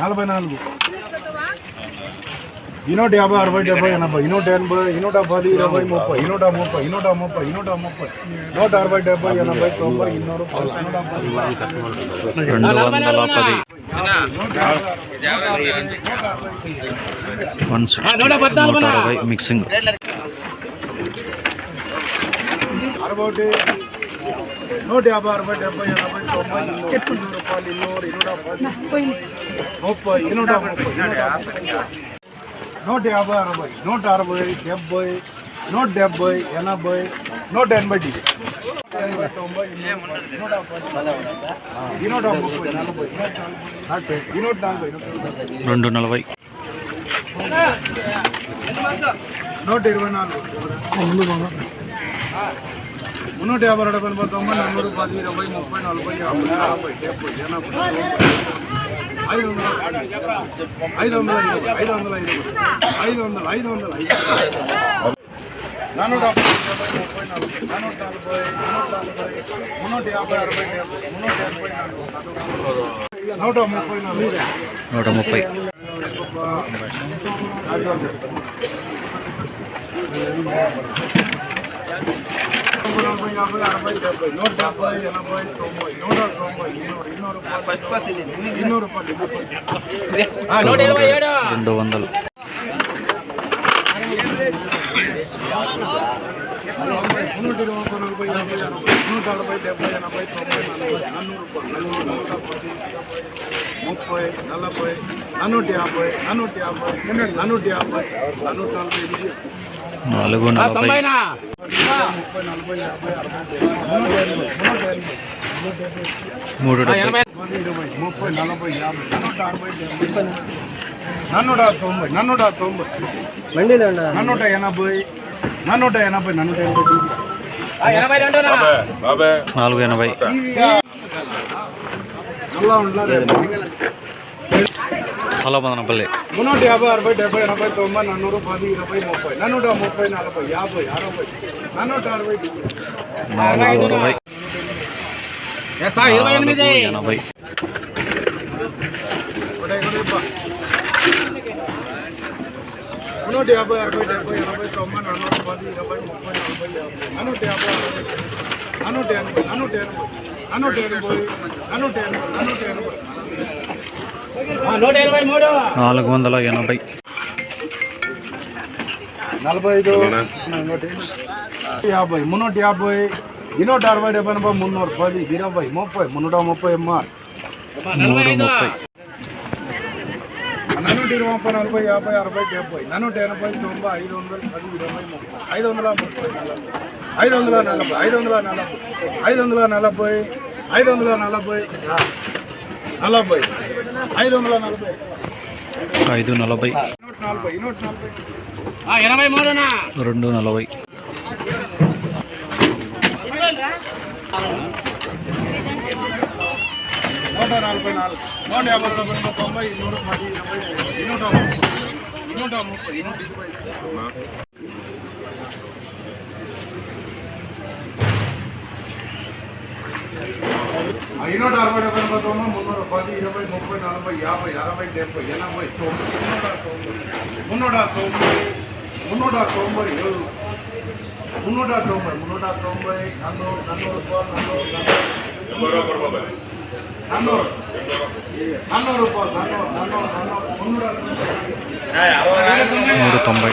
నలభై నాలుగు. ఇనూట యాభై అరవై డెబ్బై ఎనభై. ఇనూట ఎనభై ఇనూట పది ఇరవై ముప్పై. ఇనూట ముప్పై ఇనూట ముప్పై ఇనూట ముప్పై. నూట అరవై డెబ్బై ఎనభై తొంభై ఇన్నూరు నూట అరవై మిక్సింగ్. అరవై నూట యాభై అరవై డెబ్బై ఎనభై తొంభై ఇన్నూరు ఇన్నూరు రూపాయలు ఇన్నూరు ఇన్నూట పది ముప్పై ఇన్నూట ముప్పై ఇన్నూట ముప్పై. నూట యాభై అరవై నూట అరవై డెబ్బై నూట డెబ్బై ఎనభై నూట ఎనభై డి తొంభై ఇన్నూరు పది, ఇన్నూట పది, ఇన్నూట ముప్పై నలభై ఇన్నూట నలభై ఇన్నూట రెండు నలభై నూట ఇరవై నాలుగు మున్నూట యాభై రెండు ఎనభై తొంభై నన్నూరు పది ఇరవై ముప్పై నలభై యాభై అరవై డెబ్బై ఎనభై ఐదు వందల ఐదు వందల ఇరవై ఐదు వందల ఇరవై ఐదు వందల ఐదు వందల ఐదు నానూట యాభై ముప్పై నలభై నానూట నలభై నానూట నలభై మున్నూట యాభై అరవై డెబ్బై మున్నూట ఎనభై నాలుగు యాభై అరవై డెబ్బై నూట డెబ్బై ఎనభై తొంభై నూట తొంభై ఇన్నూరు ఇన్నూరు రూపాయలు ఇన్నూరు రూపాయలు రెండు వందలు నూట ఇరవై ఒక నలభై యాభై నూట అరవై డెబ్బై ఎనభై తొంభై నలభై నన్నూరు నూట పది ముప్పై నలభై నన్నూట యాభై నన్నూట యాభై నన్నూట యాభై నన్నూట నలభై నాలుగు నలభై. ముప్పై నలభై యాభై నూట ఎనభై నూట నూట మూడు ముప్పై నలభై యాభై నన్నూట అరవై డెబ్బై నన్నూట తొంభై నన్నూట తొంభై నన్నూట ఎనభై నన్నూట ఎనభై నన్నూట ఎనభై. నాలుగు ఎనభై. అలా ఉండాలి. అలమదనపల్లి. మున్నూట యాభై అరవై డెబ్బై ఎనభై తొంభై నన్నూరు పది ఇరవై ముప్పై. నన్నూట ముప్పై నలభై యాభై అరవై. నన్నూట అరవై. నాలుగు అరవై. ఎనభై. నూట యాభై అరవై డెబ్బై ఎనభై తొంభై నన్నూట పది ఇరవై ముప్పై నలభై యాభై. నన్నూట యాభై అరవై నన్నూట ఎనభై నన్నూట ఎనభై నన్నూట ఎనభై నన్నూట ఎనభై నన్నూట ఎనభై నాలుగు వందల ఎనభై. నలభై ఐదు యాభై మున్నూట యాభై ఇన్నూట అరవై డెబ్బై ఎనభై మున్నూరు పది ఇరవై ముప్పై మున్నూట ముప్పై ఎంఆర్ మూడు ముప్పై. నన్నూట ఇరవై ముప్పై నలభై యాభై అరవై డెబ్బై. నన్నూట ఎనభై తొంభై ఐదు వందలు పది ఇరవై ముప్పై ఐదు వందల ముప్పై నలభై. ఐదు వందల నలభై ఐదు వందల నలభై. ఐదు వందల నలభై ఐదు వందల నలభై. నలభై. ఐదు వందల నలభై. ఐదు నలభై. నూట నలభై నూట నలభై. రెండు నలభై. నూట నలభై నాలుగు నూట యాభై డెబ్బై ఎనభై తొంభై నూట పది ఇరవై నూట ముప్పై నూట ముప్పై నూట ఇరవై ఐనూట అరవై డెబ్బై ఎనభై తొంభై మున్నూట పది ఇరవై ముప్పై నలభై యాభై అరవై డెబ్బై ఎనభై తొంభై మున్నూట తొంభై మున్నూట తొంభై ఏడు మున్నూట తొంభై మున్నూట తొంభై నన్నూరు నన్నూరు రూపాయలు నన్నూరు నన్నూరు నన్నూరు నన్నూరు నన్నూరు నన్నూరు నన్నూరు మూడు తొంభై.